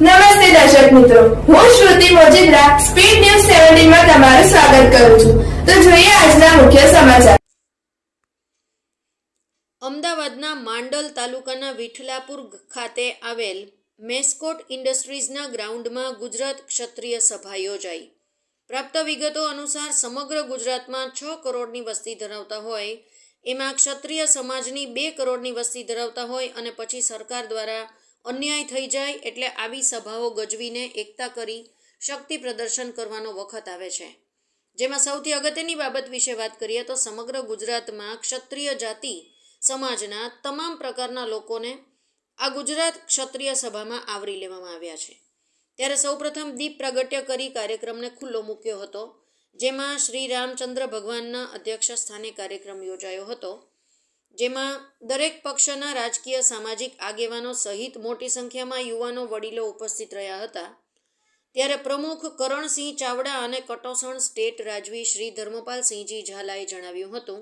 નમસ્તે દર્શક મિત્રો. હું શ્રુતિ મોજીદ્રા સ્પીડ ન્યૂઝ સેવન્ટીનમાં તમારું સ્વાગત કરું છું. તો જોઈએ આજના મુખ્ય સમાચાર. અમદાવાદના માંડલ તાલુકાના વિઠલાપુર ખાતે આવેલ મેસ્કોટ ઇન્ડસ્ટ્રીઝના ગ્રાઉન્ડમાં ગુજરાત ક્ષત્રિય સભા યોજાઈ. પ્રાપ્ત વિગતો અનુસાર સમગ્ર ગુજરાતમાં છ કરોડની વસ્તી ધરાવતા હોય, એમાં ક્ષત્રિય સમાજની બે કરોડની વસ્તી ધરાવતા હોય અને પછી સરકાર દ્વારા અન્યાય થઈ જાય એટલે આવી સભાઓ ગજવીને એકતા કરી શક્તિ પ્રદર્શન કરવાનો વખત આવે છે. જેમાં સૌથી અગત્યની બાબત વિશે વાત કરીએ તો સમગ્ર ગુજરાતમાં ક્ષત્રિય જાતિ સમાજના તમામ પ્રકારના લોકોને આ ગુજરાત ક્ષત્રિય સભામાં આવરી લેવામાં આવ્યા છે. ત્યારે સૌપ્રથમ દીપ પ્રાગટ્ય કરી કાર્યક્રમને ખુલ્લો મૂક્યો હતો, જેમાં શ્રી રામચંદ્ર ભગવાનના અધ્યક્ષ સ્થાને કાર્યક્રમ યોજાયો હતો. જેમાં દરેક પક્ષના રાજકીય સામાજિક આગેવાનો સહિત મોટી સંખ્યામાં યુવાનો વડીલો ઉપસ્થિત રહ્યા હતા. ત્યારે પ્રમુખ કરણસિંહ ચાવડા અને કટોસણ સ્ટેટ રાજવી શ્રી ધર્મપાલસિંહજી ઝાલાએ જણાવ્યું હતું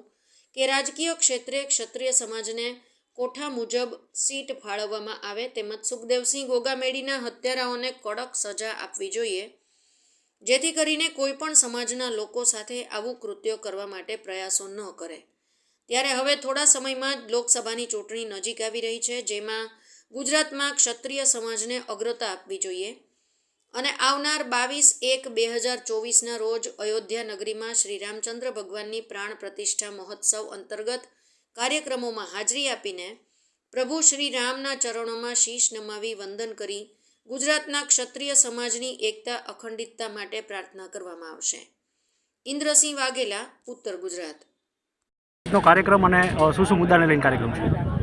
કે રાજકીય ક્ષેત્રે ક્ષત્રિય સમાજને કોઠા મુજબ સીટ ફાળવવામાં આવે તેમજ સુખદેવસિંહ ગોગામેડીના હત્યારાઓને કડક સજા આપવી જોઈએ, જેથી કરીને કોઈપણ સમાજના લોકો સાથે આવું કૃત્યો કરવા માટે પ્રયાસો ન કરે. ત્યારે હવે થોડા સમયમાં જ લોકસભાની ચૂંટણી નજીક આવી રહી છે, જેમાં ગુજરાતમાં ક્ષત્રિય સમાજને અગ્રતા આપવી જોઈએ. અને આવનાર બાવીસ એક બે હજાર ચોવીસના રોજ અયોધ્યા નગરીમાં શ્રી રામચંદ્ર ભગવાનની પ્રાણ પ્રતિષ્ઠા મહોત્સવ અંતર્ગત કાર્યક્રમોમાં હાજરી આપીને પ્રભુ શ્રી રામના ચરણોમાં શીશ નમાવી વંદન કરી ગુજરાતના ક્ષત્રિય સમાજની એકતા, અખંડિતતા માટે પ્રાર્થના કરવામાં આવશે. ઇન્દ્રસિંહ વાઘેલા, ઉત્તર ગુજરાત. નો કાર્યક્રમ અને શું શું મુદ્દાને લઈને કાર્યક્રમ છે?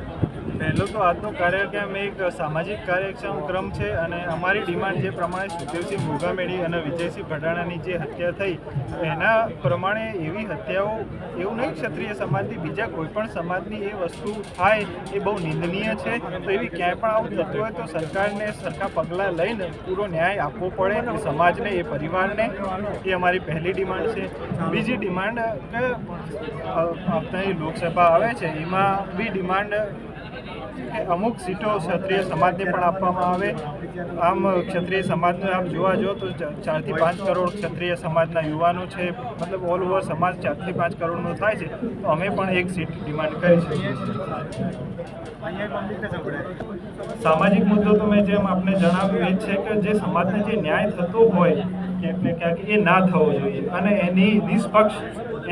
પહેલો તો આજનો કાર્યક્રમ એક સામાજિક કાર્યક્રમ છે અને અમારી ડિમાન્ડ જે પ્રમાણે સુખદેવસિંહ મોગામેડી અને વિજયસિંહ ભડાણાની જે હત્યા થઈ એના પ્રમાણે એવી હત્યાઓ એવું નહીં ક્ષત્રિય સમાજની બીજા કોઈપણ સમાજની એ વસ્તુ થાય એ બહુ નિંદનીય છે. તો એવી ક્યાંય પણ આવું થતું હોય તો સરકારને સરખા પગલાં લઈને પૂરો ન્યાય આપવો પડે સમાજને એ પરિવારને. એ અમારી પહેલી ડિમાન્ડ છે. બીજી ડિમાન્ડ કે અ, લોકસભા આવે છે એમાં બી ડિમાન્ડ કે અમુક સીટો ક્ષત્રિય સમાજને પણ આપવામાં આવે. આમ ક્ષત્રિય સમાજને આમ જોવા જો તો ચારથી પાંચ કરોડ ક્ષત્રિય સમાજના યુવાનો છે. મતલબ ઓલ ઓવર સમાજ ચારથી પાંચ કરોડનો થાય છે. તો અમે પણ એક સીટ ડિમાન્ડ કરી શકીએ સામાજિક મુદ્દો તો મેં જેમ આપને જણાવ્યું, એ છે કે જે સમાજને જે ન્યાય થતો હોય, કે ક્યાંક એ ના થવો જોઈએ. અને એની નિષ્પક્ષ,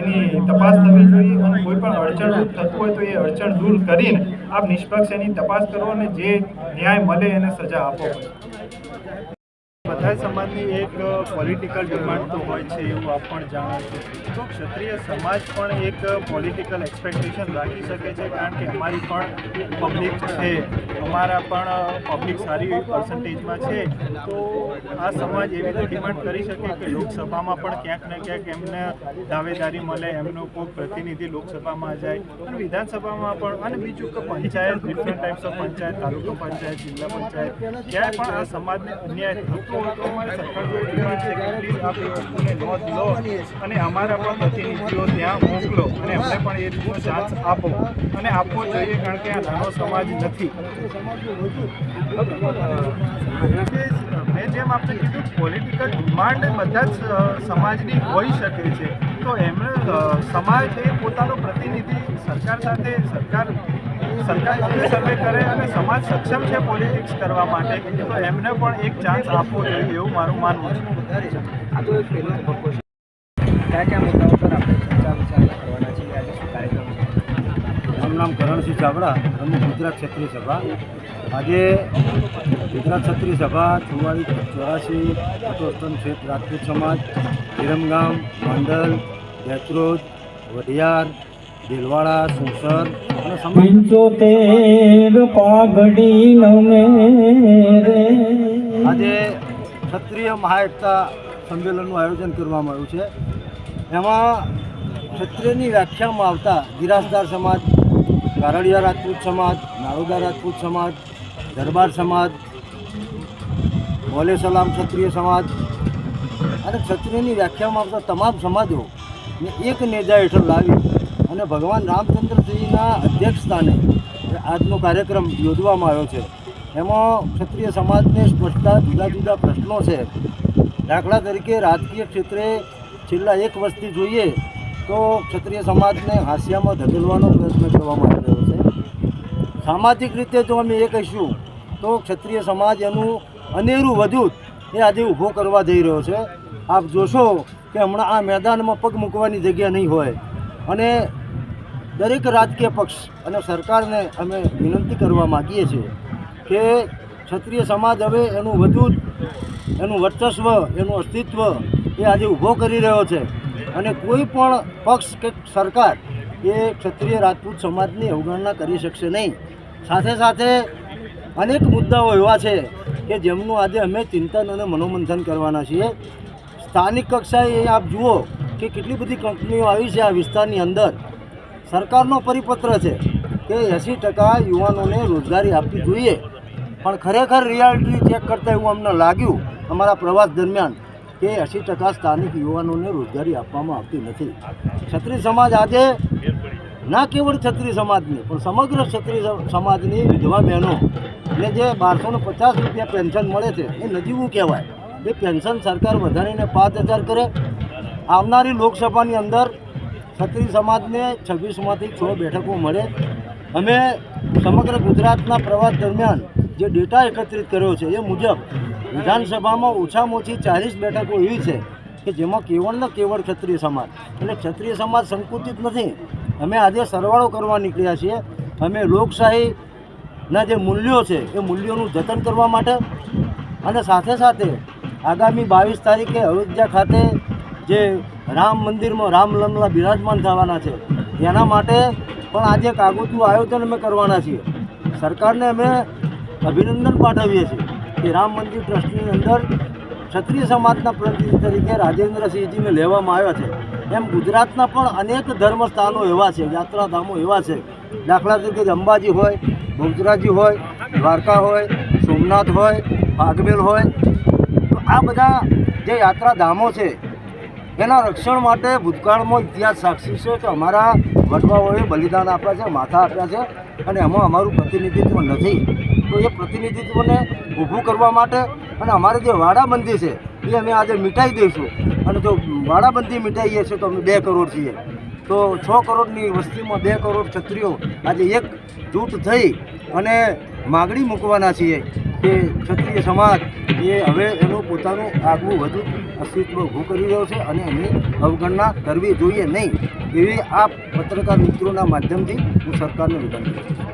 એની તપાસ થવી જોઈએ. અને કોઈ પણ અડચણ થતું હોય તો એ અડચણ દૂર કરીને આપ નિષ્પક્ષ એની તપાસ કરો અને જે ન્યાય મળે એને સજા આપો. બધા સમાજની એક પોલિટિકલ ડિમાન્ડ તો હોય છે એવું આપ પણ જાણો છો. તો ક્ષત્રિય સમાજ પણ એક પોલિટિકલ એક્સપેક્ટેશન રાખી શકે છે કારણ કે અમારી પણ પબ્લિક છે. અમારા પણ પબ્લિક સારી પર્સન્ટેજમાં છે. તો આ સમાજ એવી તો ડિમાન્ડ કરી શકે કે લોકસભામાં પણ ક્યાંક ને ક્યાંક એમને દાવેદારી મળે, એમનો કોઈ પ્રતિનિધિ લોકસભામાં જાય અને વિધાનસભામાં પણ અને બીજું કે panchayat different types of panchayat, taluka panchayat, zilla panchayat, ક્યાંય પણ આ સમાજને અન્યાય થતો અને અમારા પણ પ્રતિનિધિઓ ત્યાં મોકલો અને અમને પણ એ રીતનો ચાન્સ આપો. અને આપવો જોઈએ કારણ કે આ નાનો સમાજ નથી. મેં જેમ આપણે કીધું પોલિટિકલ ડિમાન્ડ બધા જ સમાજની હોઈ શકે છે. તો એમણે સમાજ એ પોતાનો પ્રતિનિધિ સરકાર સાથે, સરકાર સરકાર સાથે સર્વે કરે અને સમાજ સક્ષમ છે પોલિટિક્સ કરવા માટે તો એમને પણ એક ચાન્સ આપવો જોઈએ એવું મારું માનવું છે. આ તો એક પહેલો તબક્કો છે. કયા કયા મુદ્દાઓ પર આપણે ચર્ચા વિચારણા કરવાના છીએ? આજે શું કાર્યક્રમ છે? મારું નામ કરણસિંહ ચાવડા પ્રમુખ ગુજરાત ક્ષત્રિય સભા. આજે ગુજરાત ક્ષત્રિય સભા ચુમ્માલીસ ચોરાસી અટોસ્તન ક્ષેત્ર રાજપૂત સમાજ વિરમગામ માંડલ દેચરોજ વઢિયાર દેલવાડા સુસર પંચોતેર પાઘડી મેરે. આજે ક્ષત્રિય મહાએકતા સંમેલનનું આયોજન કરવામાં આવ્યું છે. એમાં ક્ષત્રિયની વ્યાખ્યામાં આવતા ગિરાસદાર સમાજ કારડિયા રાજપૂત સમાજ નાળોદા રાજપૂત સમાજ દરબાર સમાજ મોલે સલામ ક્ષત્રિય સમાજ અને ક્ષત્રિયની વ્યાખ્યામાં આવતા તમામ સમાજો એક નેજા હેઠળ લાવી અને ભગવાન રામચંદ્રજીના અધ્યક્ષસ્થાને આજનો કાર્યક્રમ યોજવામાં આવ્યો છે. એમાં ક્ષત્રિય સમાજને સ્પષ્ટતા જુદા જુદા પ્રશ્નો છે. દાખલા તરીકે રાજકીય ક્ષેત્રે છેલ્લા એક વર્ષથી જોઈએ તો ક્ષત્રિય સમાજને હાસ્યામાં ધકેલવાનો પ્રયત્ન કરવામાં આવી રહ્યો છે. સામાજિક રીતે જો અમે એ કહીશું તો ક્ષત્રિય સમાજ એનું અનેરું વજૂદ એ આજે ઊભો કરવા જઈ રહ્યો છે. આપ જોશો કે હમણાં આ મેદાનમાં પગ મૂકવાની જગ્યા નહીં હોય. અને દરેક રાજકીય પક્ષ અને સરકારને અમે વિનંતી કરવા માગીએ છીએ કે ક્ષત્રિય સમાજ હવે એનું વધુ એનું વર્ચસ્વ, એનું અસ્તિત્વ એ આજે ઊભો કરી રહ્યો છે. અને કોઈ પણ પક્ષ કે સરકાર એ ક્ષત્રિય રાજપૂત સમાજની અવગણના કરી શકશે નહીં. સાથે સાથે અનેક મુદ્દાઓ એવા છે કે જેમનું આજે અમે ચિંતન અને મનોમંથન કરવાના છીએ. સ્થાનિક કક્ષાએ આપ જુઓ કે કેટલી બધી કંપનીઓ આવી છે આ વિસ્તારની અંદર. સરકારનો પરિપત્ર છે કે એંસી ટકા યુવાનોને રોજગારી આપવી જોઈએ. પણ ખરેખર રિયાલિટી ચેક કરતાં એવું અમને લાગ્યું અમારા પ્રવાસ દરમિયાન કે એંસી ટકા સ્થાનિક યુવાનોને રોજગારી આપવામાં આવતી નથી. ક્ષત્રિય સમાજ આજે ના કેવળ ક્ષત્રિય સમાજની, પણ સમગ્ર ક્ષત્રિય સમાજની વિધવા બહેનો ને જે બારસો ને પચાસ રૂપિયા પેન્શન મળે છે, એ નજીવું કહેવાય. એ પેન્શન સરકાર વધારીને પાંચ હજાર કરે. આવનારી લોકસભાની અંદર ક્ષત્રિય સમાજને છવ્વીસમાંથી છ બેઠકો મળે. અમે સમગ્ર ગુજરાતના પ્રવાસ દરમિયાન જે ડેટા એકત્રિત કર્યો છે એ મુજબ વિધાનસભામાં ઓછામાં ઓછી ચાલીસ બેઠકો એવી છે કે જેમાં કેવળ ને કેવળ ક્ષત્રિય સમાજ. એટલે ક્ષત્રિય સમાજ સંકુચિત નથી. અમે આજે સરવાળો કરવા નીકળ્યા છીએ. અમે લોકશાહીના જે મૂલ્યો છે એ મૂલ્યોનું જતન કરવા માટે અને સાથે સાથે આગામી બાવીસ તારીખે અયોધ્યા ખાતે જે રામ મંદિરમાં રામ લલ્લા બિરાજમાન થવાના છે. એના માટે પણ આજે કાગોતું આયોજન અમે કરવાના છીએ. સરકારને અમે અભિનંદન પાઠવીએ છીએ કે રામ મંદિર ટ્રસ્ટની અંદર ક્ષત્રિય સમાજના પ્રતિનિધિ તરીકે રાજેન્દ્રસિંહજીને લેવામાં આવ્યા છે. એમ ગુજરાતના પણ અનેક ધર્મ સ્થાનો એવા છે, યાત્રાધામો એવા છે. દાખલા તરીકે અંબાજી હોય બહુચરાજી હોય, દ્વારકા હોય, સોમનાથ હોય ભાગમેલ હોય. તો આ બધા જે યાત્રાધામો છે એના રક્ષણ માટે ભૂતકાળમાં ઇતિહાસ સાક્ષી છે કે અમારા વડવાઓએ બલિદાન આપ્યા છે, માથા આપ્યા છે અને એમાં અમારું પ્રતિનિધિત્વ નથી. તો એ પ્રતિનિધિત્વને ઊભું કરવા માટે અને અમારે જે વાડાબંધી છે, એ અમે આજે મીટાઈ દઈશું. અને જો વાડાબંધી મીટાઈએ છીએ તો અમે બે કરોડ છીએ. તો છ કરોડની વસ્તીમાં બે કરોડ ક્ષત્રિયો આજે એક જૂથ થઈ અને માગણી મૂકવાના છીએ કે ક્ષત્રિય સમાજ એ હવે એનું પોતાનું આગવું વધુ અસ્તિત્વ ઊભું કરી રહ્યો છે અને એની અવગણના કરવી જોઈએ નહીં, એવી આ પત્રકાર મિત્રોના માધ્યમથી હું સરકારને વિનંતી કરું છું.